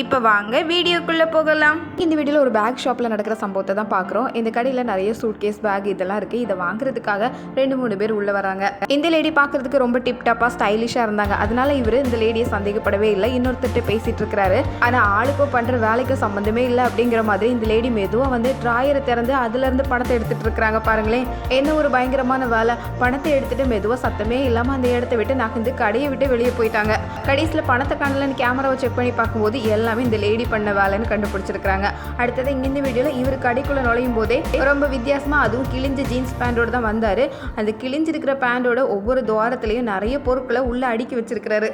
இப்போ வாங்க வீடியோக்குள்ளே போகலாம். இந்த வீடியோவில் ஒரு பேக் ஷாப்பில் நடக்கிற சம்பவத்தை தான் பார்க்குறோம் இந்த கடையில் நிறைய சூட் கேஸ் பேக் இதெல்லாம் இருக்குது இதை வாங்குறதுக்காக ரெண்டு மூணு பேர் உள்ளே வராங்க. இந்த லேடி பார்க்குறதுக்கு ரொம்ப டிப் டாப்பாக ஸ்டைலிஷாக இருந்தாங்க. அதனால இவர் இந்த லேடியை சந்தேகப்படவே இல்லை. இன்னொருத்தர்கிட்ட பேசிகிட்டு இருக்கிறாரு. ஆனால் ஆளுக்கும் பண்ணுற வேலைக்கும் சம்மந்தமே இல்லை அப்படிங்கிற மாதிரி இந்த லேடி மெதுவாக வந்து ட்ராயரை திறந்து அதுலேருந்து பணத்தை எடுத்துகிட்டு இருக்கிறாங்க பாருங்களேன். என்ன ஒரு பயங்கரமான வேலை. பணத்தை எடுத்துகிட்டு மெதுவாக சத்தமே இல்லாமல் அந்த இடத்த விட்டு நகர்ந்து கடையை விட்டு வெளியே போயிட்டாங்க. கடைசியில் பணத்தை காணலன்னு கேமராவை செக் பண்ணி பார்க்கும்போது எல்லாமே இந்த லேடி பண்ண வேலைன்னு கண்டுபிடிச்சிருக்காங்க அடுத்தது இங்கே இந்த வீடியோவில் இவர் கடைக்குள்ளே நுழையும் போதே ரொம்ப வித்தியாசமாக அதுவும் கிழிஞ்ச ஜீன்ஸ் பேண்டோடு தான் வந்தார். அந்த கிழிஞ்சிருக்கிற பேண்டோட ஒவ்வொரு துவாரத்துலேயும் நிறைய பொருட்களை உள்ளே அடுக்கி வச்சிருக்கிறாரு.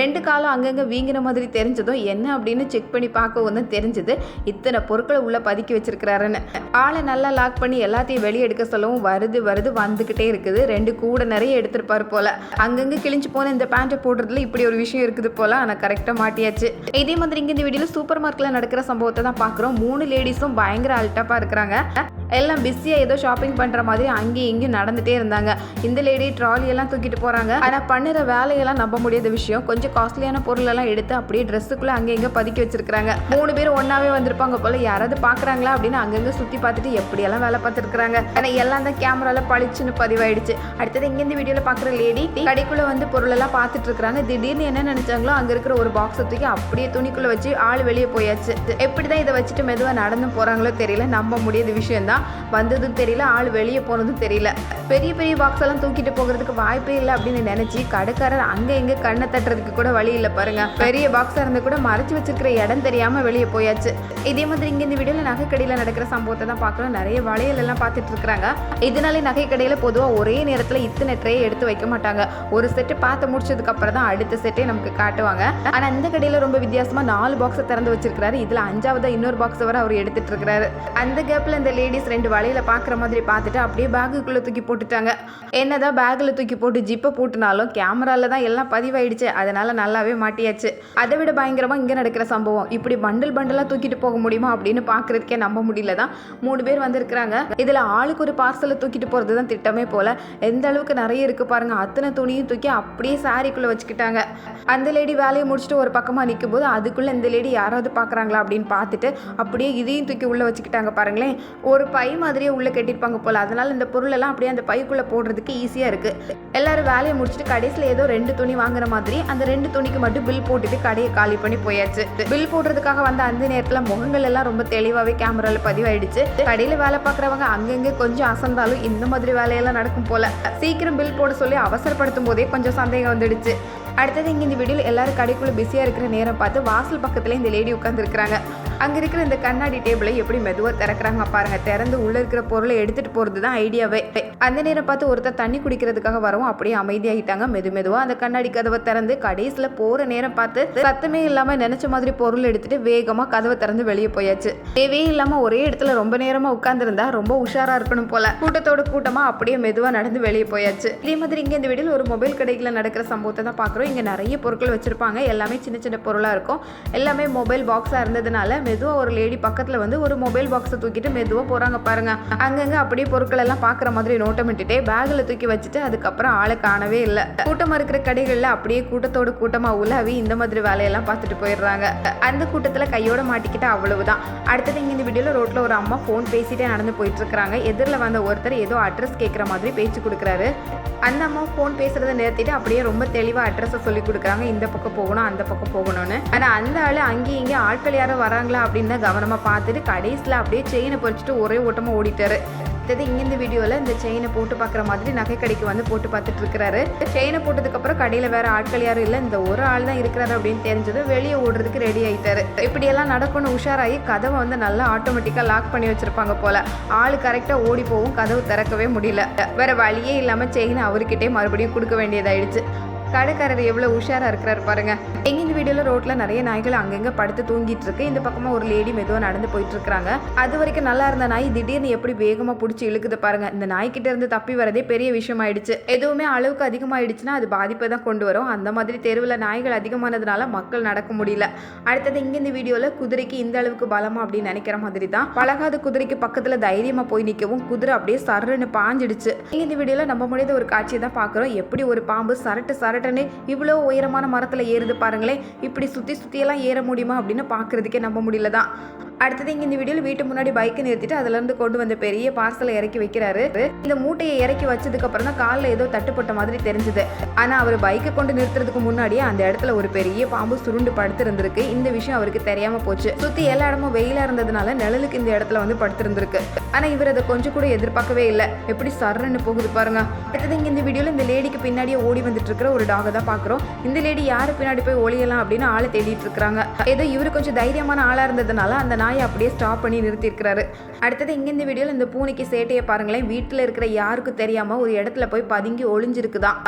ரெண்டு காலம் அங்கங்கே வீங்கின மாதிரி தெரிஞ்சதும் என்ன அப்படின்னு செக் பண்ணி பார்க்கவும் தான் தெரிஞ்சது. இத்தனை பொருட்களை உள்ளே பதுக்கி வச்சிருக்கிறாருன்னு. ஆளை நல்லா லாக் பண்ணி எல்லாத்தையும் வெளியே எடுக்க சொல்லவும் வருது வருது வந்துக்கிட்டே இருக்குது. ரெண்டு கூட நிறைய எடுத்திருப்பாரு போல. அங்கங்கே கிழிஞ்சு போன இந்த பேண்ட்டை போடுறதுல இப்படி ஒரு விஷயம் இருக்குது போல. ஆனால் கரெக்டாக மாட்டியாச்சு. இதே மாதிரி இங்கே இந்த வீடியோவில் சூப்பர் மார்க்கெட்டில் நடக்கிற சம்பவத்தை தான் பார்க்குறோம் மூணு லேடிஸும் பயங்கர அல்டப்பாக இருக்கிறாங்க. எல்லாம் பிஸியாக ஏதோ ஷாப்பிங் பண்ணுற மாதிரி அங்கேயும் இங்கேயும் நடந்துகிட்டே இருந்தாங்க. இந்த லேடி ட்ராலியெல்லாம் தூக்கிட்டு போகிறாங்க ஆனால் பண்ணுற வேலையெல்லாம் நம்ப முடியாத விஷயம். கொஞ்சம் காஸ்ட்லியான பொருளெல்லாம் எடுத்து அப்படியே ட்ரெஸ்ஸுக்குள்ளே அங்கே இங்கே பதுக்கி வச்சிருக்காங்க மூணு பேர் ஒன்றாவே வந்திருப்பாங்க போல். யாராவது பார்க்குறாங்களா அப்படின்னு அங்கங்கே சுற்றி பார்த்துட்டு எப்படியெல்லாம் வேலை பார்த்துருக்குறாங்க. ஆனால் எல்லாம் தான் கேமராவில் பளிச்சுன்னு பதிவாயிடுச்சு. அடுத்தது இங்கேருந்து வீடியோவில் பார்க்குற லேடி கடைக்குள்ளே வந்து பொருளெல்லாம் பார்த்துட்டு இருக்கிறாங்க. திடீர்னு என்ன நினச்சாங்களோ அங்கே இருக்கிற ஒரு பாக்ஸை தூக்கி அப்படியே துணிக்குள்ளே வச்சு ஆள் வெளியே போயாச்சு. எப்படி தான் இதை வச்சுட்டு மெதுவாக நடந்து போகிறாங்களோ தெரியல. நம்ப முடியாத விஷயம் தான். வந்ததும் தெரியல ஆள் வெளியே போனதும் தெரியல. பெரிய பெரிய பாக்ஸ் எல்லாம் தூக்கிட்டு போகிறதுக்கு வாய்ப்பே இல்லை அப்படின்னு நினச்சி கடைக்காரர் அங்கே எங்கே கண்ணை தட்டுறதுக்கு கூட வழி இல்லை பாருங்க. பெரிய பாக்ஸாக இருந்து கூட மறைச்சி வச்சிருக்கிற இடம் தெரியாமல் வெளியே போயாச்சு. இதே மாதிரி இங்கே இந்த வீடியோவில் நகைக்கடையில் நடக்கிற சம்பவத்தை தான் பார்க்குறோம். நிறைய வளையல் எல்லாம் பார்த்துட்டு இருக்கிறாங்க இதனாலே நகைக்கடையில் பொதுவாக ஒரே நேரத்தில் இத்தனை ட்ரே எடுத்து வைக்க மாட்டாங்க. ஒரு செட்டு பார்த்து முடிச்சதுக்கு அப்புறம் தான் அடுத்த செட்டே நமக்கு காட்டுவாங்க. ஆனால் இந்த கடையில் ரொம்ப வித்தியாசமாக நாலு பாக்ஸை திறந்து வச்சிருக்கிறாரு. இதில் அஞ்சாவதாக இன்னொரு பாக்ஸ் வர அவர் எடுத்துட்டு இருக்கிறாரு. அந்த கேப்பில் இந்த லேடிஸ் ரெண்டு வலையில் பாக்குற மாதிரி பார்த்துட்டு அப்படியே பேக்குக்குள்ள தூக்கி போட்டுட்டாங்க. என்னதான் பேக்ல தூக்கி போட்டு ஜிப்பை போட்டுனாலும் கேமரால தான் எல்லாம் பதிவாயிடுச்சு. அதனால நல்லாவே மாட்டியாச்சு. அதை விட பயங்கரமா இங்க நடக்கிற சம்பவம். இப்படி பண்டில் பண்டலா தூக்கிட்டு போக முடியுமா அப்படின்னு பாக்குறதுக்கே நம்ப முடியல தான். மூணு பேர் வந்திருக்கிறாங்க. இதுல ஆளுக்கு ஒரு பார்சலை தூக்கிட்டு போறது தான் திட்டமே போல. எந்த அளவுக்கு நிறைய இருக்கு பாருங்க. அத்தனை துணியும் தூக்கி அப்படியே சாரிக்குள்ள வச்சுக்கிட்டாங்க. அந்த லேடி வேலையை முடிச்சுட்டு ஒரு பக்கமா நிற்கும் போது அதுக்குள்ள இந்த லேடி யாராவது பாக்குறாங்களா அப்படின்னு பார்த்துட்டு அப்படியே இதையும் தூக்கி உள்ள வச்சுக்கிட்டாங்க பாருங்களேன். ஒரு பை மாதிரியே உள்ளே கட்டியிருப்பாங்க போல். அதனால் இந்த பொருள் எல்லாம் அப்படியே அந்த பைக்குள்ளே போடுறதுக்கு ஈஸியாக இருக்குது எல்லாரும் வேலையை முடிச்சுட்டு கடைசியில் ஏதோ ரெண்டு துணி வாங்குற மாதிரி அந்த ரெண்டு துணிக்கு மட்டும் பில் போட்டுட்டு கடையை காலி பண்ணி போயாச்சு. பில் போடுறதுக்காக வந்த அந்த நேரத்தில் முகங்கள் எல்லாம் ரொம்ப தெளிவாகவே கேமராவில் பதிவாயிடுச்சு. கடையில் வேலை பார்க்குறவங்க அங்கங்கே கொஞ்சம் அசந்தாலும் இந்த மாதிரி வேலையெல்லாம் நடக்கும் போல். சீக்கிரம் பில் போட சொல்லி அவசரப்படுத்தும் போதே கொஞ்சம் சந்தேகம் வந்துடுச்சு. அடுத்தது இங்கே இந்த வீடியோவில் எல்லாரும் கடைக்குள்ளே பிஸியாக இருக்கிற நேரம் பார்த்து வாசல் பக்கத்தில் இந்த லேடி உட்காந்துருக்குறாங்க அங்கே இருக்கிற இந்த கண்ணாடி டேபிளை எப்படி மெதுவாக திறக்கிறாங்க பாருங்க. திறந்து உள்ளே இருக்கிற பொருளை எடுத்துகிட்டு போகிறது தான் ஐடியாவே அந்த நேரம் பார்த்து ஒருத்தர் தண்ணி குடிக்கிறதுக்காக வரவும் அப்படியே அமைதியாகிட்டாங்க. மெது மெதுவாக அந்த கண்ணாடி கதவை திறந்து கடைசியில் போகிற நேரம் பார்த்து சத்தமே இல்லாமல் நினச்ச மாதிரி பொருள் எடுத்துட்டு வேகமாக கதவை திறந்து வெளியே போயாச்சு. தேவையே இல்லாமல் ஒரே இடத்துல ரொம்ப நேரமாக உட்காந்துருந்தா ரொம்ப உஷாராக இருக்கணும் போல. கூட்டத்தோட கூட்டமாக அப்படியே மெதுவாக நடந்து வெளியே போயாச்சு. இதே மாதிரி இங்கே இந்த வீடியோவில் ஒரு மொபைல் கடைகளில் நடக்கிற சம்பவத்தை தான் பார்க்குறோம். இங்கே நிறைய பொருட்கள் வச்சுருப்பாங்க. எல்லாமே சின்ன சின்ன பொருளாக இருக்கும். எல்லாமே மொபைல் பாக்ஸாக இருந்ததுனால மெதுவாக ஒரு லேடி பக்கத்தில் வந்து ஒரு மொபைல் பாக்ஸை தூக்கிட்டு மெதுவாக போகிறாங்க பாருங்க. அங்கங்கே அப்படியே பொருட்கள் எல்லாம் பார்க்குற மாதிரி நோட்டமிட்டுட்டே பேக்கில் தூக்கி வச்சுட்டு அதுக்கப்புறம் ஆளை காணவே இல்லை. கூட்டமாக இருக்கிற கடைகளில் அப்படியே கூட்டத்தோட கூட்டமாக உலாவி இந்த மாதிரி வேலையெல்லாம் பார்த்துட்டு போயிடுறாங்க. அந்த கூட்டத்தில் கையோட மாட்டிக்கிட்டால் அவ்வளவுதான். அடுத்தது இங்கே இந்த வீடியோவில் ரோட்டில் ஒரு அம்மா ஃபோன் பேசிட்டே நடந்து போயிட்டுருக்குறாங்க எதிரில் வந்த ஒருத்தர் ஏதோ அட்ரஸ் கேட்குற மாதிரி பேச்சு கொடுக்குறாரு. அந்த அம்மா ஃபோன் பேசுகிறத நிறுத்திட்டு அப்படியே ரொம்ப தெளிவாக அட்ரஸை சொல்லி கொடுக்குறாங்க. இந்த பக்கம் போகணும் அந்த பக்கம் போகணும்னு. ஆனால் அந்த ஆள் அங்கேயும் இங்கே ஆட்கள் யாரும் வராங்களா அப்படின்னு தான் கவனமாக பார்த்துட்டு கடைசியில் அப்படியே செயினை பறிச்சுட்டு ஒரே ஓட்டமாக ஓடிட்டாரு. அடுத்தது இங்க இந்த வீடியோவில் இந்த செயினை போட்டு பார்க்குற மாதிரி நகை கடைக்கு வந்து போட்டு பார்த்துட்டு இருக்கிறாரு. செயினை போட்டதுக்கப்புறம் கடையில் வேற ஆட்கள் யாரும் இல்லை. இந்த ஒரு ஆள் தான் இருக்கிறாரு அப்படின்னு தெரிஞ்சதும் வெளியே ஓடுறதுக்கு ரெடி ஆயிட்டாரு. இப்படியெல்லாம் நடக்கணும் உஷாராகி கதவை வந்து நல்லா ஆட்டோமேட்டிக்காக லாக் பண்ணி வச்சிருப்பாங்க போல். ஆள் கரெக்டாக ஓடி போகும் கதவு திறக்கவே முடியல. வேற வழியே இல்லாமல் செயினை அவர்கிட்டே மறுபடியும் கொடுக்க வேண்டியதாயிடுச்சு. கடைக்காரர் எவ்வளோ உஷாராக இருக்கிறார் பாருங்க. எங்க இந்த வீடியோவில் ரோட்டில் நிறைய நாய்கள் அங்கங்கே படுத்து தூங்கிட்டு இருக்கு. இந்த பக்கமாக ஒரு லேடி மெதுவாக நடந்து போயிட்டு இருக்காங்க அது வரைக்கும் நல்லா இருந்த நாய் திடீர்னு எப்படி வேகமாக பிடிச்சி இழுக்குது பாருங்க. இந்த நாய்கிட்ட இருந்து தப்பி வரதே பெரிய விஷயம் ஆயிடுச்சு எதுவுமே அளவுக்கு அதிகமாயிடுச்சுன்னா அது பாதிப்பை தான் கொண்டு வரும். அந்த மாதிரி தெருவில் நாய்கள் அதிகமானதுனால மக்கள் நடக்க முடியல. அடுத்தது இங்கே இந்த வீடியோவில் குதிரைக்கு இந்த அளவுக்கு பலமா அப்படின்னு நினைக்கிற மாதிரி தான். பழகாத குதிரைக்கு பக்கத்தில் தைரியமாக போய் நிற்கவும் குதிரை அப்படியே சருன்னு பாஞ்சிடுச்சு. இங்கே இந்த வீடியோவில் நம்ப முடியாத ஒரு காட்சியை தான் பார்க்குறோம். எப்படி ஒரு பாம்பு சரட்டு சரட்டுன்னு இவ்வளோ உயரமான மரத்தில் ஏறுது பாருங்களேன் இப்படி சுற்றி சுற்றியெல்லாம் ஏற முடியுமா அப்படின்னு பார்க்குறதுக்கே நம்ப முடியல தான் அடுத்தது இங்கே இந்த வீடியோவில் வீட்டு முன்னாடி பைக்கை நிறுத்திட்டு அதுலேருந்து கொண்டு வந்த பெரிய பார்சலை இறக்கி வைக்கிறாரு. இந்த மூட்டையை இறக்கி வச்சதுக்கப்புறம் தான் காலில் ஏதோ தட்டுப்பட்ட மாதிரி தெரிஞ்சுது. ஆனால் அவர் பைக்கை கொண்டு நிறுத்துறதுக்கு முன்னாடியே அந்த இடத்துல ஒரு பெரிய பாம்பு சுருண்டு படுத்திருந்திருக்கு. இந்த விஷயம் அவருக்கு தெரியாமல் போச்சு. சுற்றி எல்லா இடமும் வெயிலாக இருந்ததுனால நிழலுக்கு இந்த இடத்துல வந்து படுத்திருந்திருக்கு. ஆனால் இவர் அதை கொஞ்சம் கூட எதிர்பார்க்கவே இல்லை. எப்படி சர்றன்னு போகுது பாருங்க. அடுத்தது இங்கே இந்த வீடியோவில் இந்த லேடிக்கு பின்னாடியே ஓடி வந்துட்டு இருக்கிற ஒரு டாகை தான் பார்க்குறோம். இந்த லேடி யாரு பின்னாடி போய் ஒளியலாம் அப்படின்னு ஆளை தேடிட்டு இருக்கிறாங்க ஏதோ இவர் கொஞ்சம் தைரியமான ஆளாக இருந்ததுனால அந்த நாயை அப்படியே ஸ்டாப் பண்ணி நிறுத்தியிருக்கிறாரு. அடுத்தது இங்கே இந்த வீடியோவில் இந்த பூனைக்கு சேட்டையை பாருங்களேன். வீட்டில் இருக்கிற யாருக்கும் தெரியாமல் ஒரு இடத்துல போய் பதுங்கி ஒளிஞ்சிருக்குதான்.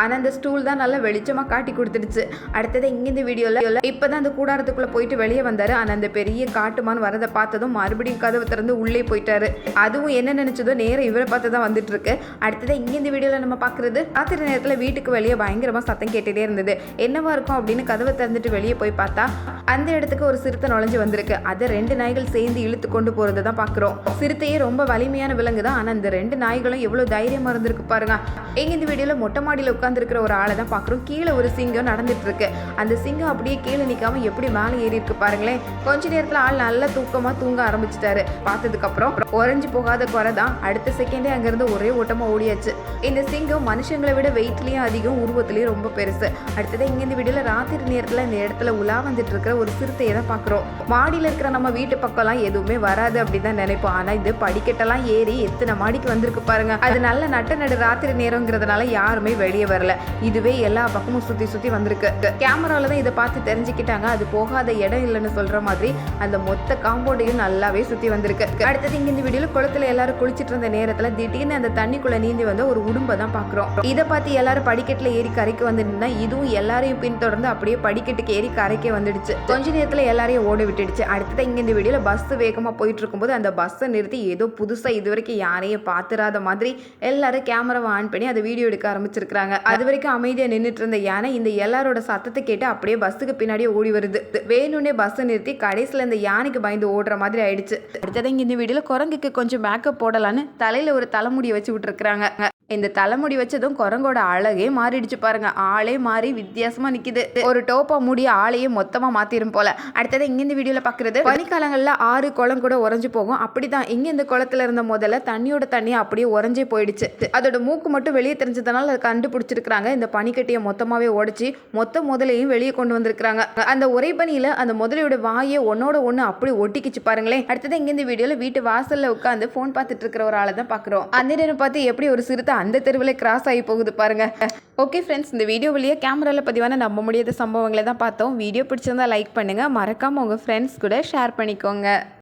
ஆனால் அந்த ஸ்டூல் தான் நல்லா வெளிச்சமாக காட்டி கொடுத்துடுச்சு. அடுத்தது இங்கே இந்த வீடியோவில் இப்போ தான் அந்த கூடாரத்துக்குள்ளே போயிட்டு வெளியே வந்தார். ஆனால் அந்த பெரிய காட்டுமான் வரதை பார்த்ததும் மறுபடியும் கதவை திறந்து உள்ளே போயிட்டாரு. அதுவும் என்ன நினச்சதோ நேரம் இவரை பார்த்து தான் வந்துட்டு இருக்கு. அடுத்தது இங்கே இந்த வீடியோவில் நம்ம பார்க்குறது ராத்திரி நேரத்தில் வீட்டுக்கு வெளியே பயங்கரமாக சத்தம் கேட்டுகிட்டே இருந்தது. என்னவா இருக்கும் அப்படின்னு கதவை திறந்துட்டு வெளியே போய் பார்த்தா அந்த இடத்துக்கு ஒரு சிறுத்தை நுழைஞ்சு வந்திருக்கு. அதை ரெண்டு நாய்கள் சேர்ந்து இழுத்து கொண்டு போகிறத தான் பார்க்குறோம். சிறுத்தையே ரொம்ப வலிமையான விலங்கு தான். ஆனால் இந்த ரெண்டு நாய்களும் எவ்வளோ தைரியமாக இருந்திருக்கு பாருங்க. எங்க இந்த வீடியோவில் மொட்டை மாடியில் உட்காந்துருக்கிற ஒரு ஆளை தான் பார்க்குறோம். கீழே ஒரு சிங்கம் நடந்துட்டு இருக்கு அந்த சிங்கம் அப்படியே கீழே நிற்காம எப்படி மேலே ஏறி இருக்கு பாருங்களேன். கொஞ்ச நேரத்தில் ஆள் நல்லா தூக்கமாக தூங்க ஆரம்பிச்சிட்டாரு. பார்த்ததுக்கப்புறம் உறைஞ்சு போகாத குறை தான். அடுத்த செகண்டே அங்கேருந்து ஒரே ஓட்டமாக ஓடியாச்சு. இந்த சிங்கம் மனுஷங்களை விட வெயிட்லேயும் அதிகம் உருவத்துலேயும் ரொம்ப பெருசு. அடுத்தது இங்கே இந்த வீடியோவில் ராத்திரி நேரத்தில் இந்த இடத்துல உலா வந்துட்டு இருக்கிற ஒரு சிறுத்தையை தான் பார்க்குறோம்? மாடியில் இருக்கிற நம்ம வீட்டு பக்கம்லாம் எதுவுமே வராது அப்படின்னு தான் நினைப்போம். ஆனால் இது படிக்கட்டெல்லாம் ஏறி எத்தனை மாடிக்கு வந்திருக்கு பாருங்க. அது நல்ல நட்ட நடு ராத்திரி நேரங்கிறதுனால யாருமே வெளியே வரல. இதுவே எல்லா பக்கமும் சுற்றி சுற்றி வந்திருக்கு. கேமராவில் தான் இதை பார்த்து தெரிஞ்சுக்கிட்டாங்க. அது போகாத இடம் இல்லைன்னு சொல்கிற மாதிரி அந்த மொத்த காம்பவுண்டையும் நல்லாவே சுற்றி வந்திருக்கு. அடுத்தது இங்கே இந்த வீடியோவில் குளத்துல எல்லாரும் குளிச்சிட்டு இருந்த நேரத்தில் திடீர்னு அந்த தண்ணிக்குள்ளே நீந்தி வந்த ஒரு உடும்பை தான் பார்க்குறோம். இதை பார்த்து எல்லாரும் படிக்கட்டில் ஏறி கரைக்கு வந்து நின்னா இதுவும் எல்லாரையும் பின்தொடர்ந்து அப்படியே படிக்கட்டுக்கு ஏறி கரைக்கே வந்துடுச்சு. கொஞ்ச நேரத்தில் எல்லாரையும் ஓட விட்டுடுச்சு. அடுத்தது இங்கே இந்த வீடியோவில் பஸ் வேகமாக போயிட்டு இருக்கும்போது அந்த பஸ்ஸை நிறுத்தி ஏதோ புதுசாக இது வரைக்கும் யாரையும் பார்த்துராத மாதிரி எல்லாரும் கேமராவை ஆன் பண்ணி அதை வீடியோ எடுக்க ஆரம்பிச்சிருக்கிறாங்க. அது வரைக்கும் அமைதியாக நின்றுட்டு இருந்த யானை இந்த எல்லாரோட சத்தத்தை கேட்டு அப்படியே பஸ்ஸுக்கு பின்னாடியே ஓடி வருது. வேணும்னே பஸ்ஸை நிறுத்தி கடைசியில் இந்த யானைக்கு பயந்து ஓடுற மாதிரி ஆயிடுச்சு. அடுத்தது இங்கே இந்த வீடியோவில் குரங்குக்கு கொஞ்சம் மேக்கப் போடலான்னு தலையில் ஒரு தலைமுடியை வச்சு விட்டுருக்குறாங்க. இந்த தலைமுடி வச்சதும் குரங்கோட அழகே மாறிடுச்சு பாருங்க. ஆளே மாறி வித்தியாசமா நிக்குது. ஒரு டோப்பா மூடி ஆளையே மொத்தமா மாத்திரும் போல. அடுத்தது இங்க இந்த வீடியோல பாக்குறது பனிக்காலங்கள்ல ஆறு குளம் கூட உறைஞ்சு போகும். அப்படிதான் இங்க இந்த குளத்துல இருந்த முதல்ல தண்ணியோட தண்ணி அப்படியே உறைஞ்சே போயிடுச்சு. அதோட மூக்கு மட்டும் வெளியே தெரிஞ்சதுனால அதை கண்டுபிடிச்சிருக்காங்க இந்த பனிக்கட்டியை மொத்தமாவே உடைச்சி மொத்த முதலையும் வெளியே கொண்டு வந்திருக்காங்க அந்த உரை பனியில அந்த முதலையோட வாயை ஒன்னோட ஒண்ணு அப்படி ஒட்டிக்கிச்சு பாருங்களேன். அடுத்தது இங்க இந்த வீடியோல வீட்டு வாசல்ல உட்காந்து போன் பார்த்துட்டு இருக்கிற ஒரு ஆளை தான் பாக்குறோம். அந்த நேரம் பார்த்து எப்படி ஒரு சிறுத்தை அந்த தெருவில் கிராஸ் ஆகி போகுது பாருங்க. ஓகே ஃப்ரெண்ட்ஸ் இந்த வீடியோ வழியாக கேமராவில் பதிவான நம்ப முடியாத சம்பவங்களை தான் பார்த்தோம். வீடியோ பிடிச்சிருந்தா லைக் பண்ணுங்கள் மறக்காமல் உங்கள் ஃப்ரெண்ட்ஸ் கூட ஷேர் பண்ணிக்கோங்க.